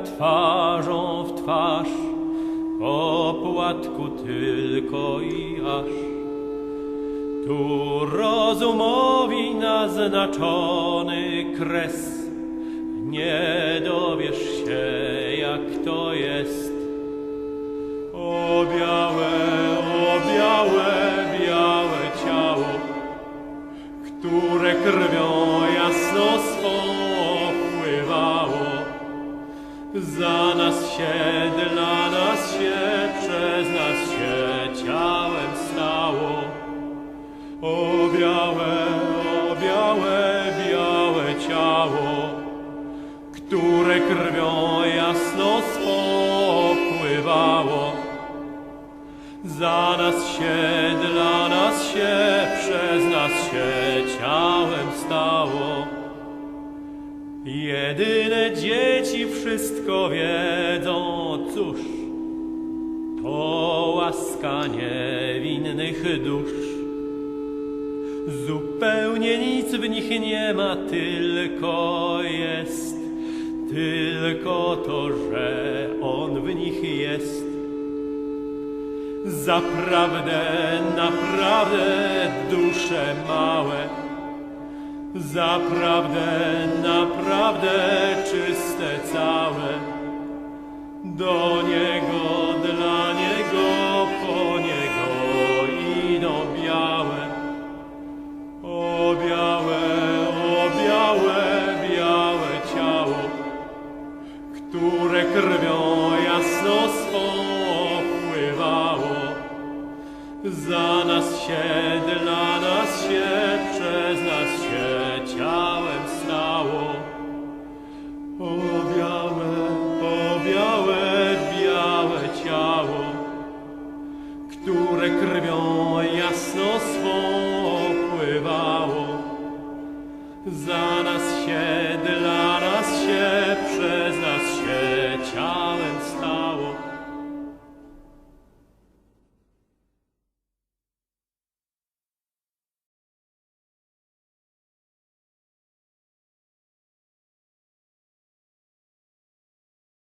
twarzą w twarz, po płatku tylko i aż. Tu rozumowi naznaczony kres, nie dowiesz się jak to jest. O białe, o białe, białe ciało, które krwią Za nas się, dla nas się, przez nas się ciałem stało. O białe, o białe, białe ciało, które krwią jasno swą pływało. Za nas się, dla nas się, przez nas się ciałem stało. Jedyne dzieci wszystko wiedzą, cóż, to łaska niewinnych dusz. Zupełnie nic w nich nie ma, tylko jest, tylko to, że On w nich jest. Zaprawdę, naprawdę dusze małe, zaprawdę, naprawdę czyste całe. Do Niego, dla Niego, po Niego idą białe. O białe, o białe, białe ciało, które krwią jasno swą. Za nas się, dla nas się, przez nas które krwią jasno swą pływało. Za nas się,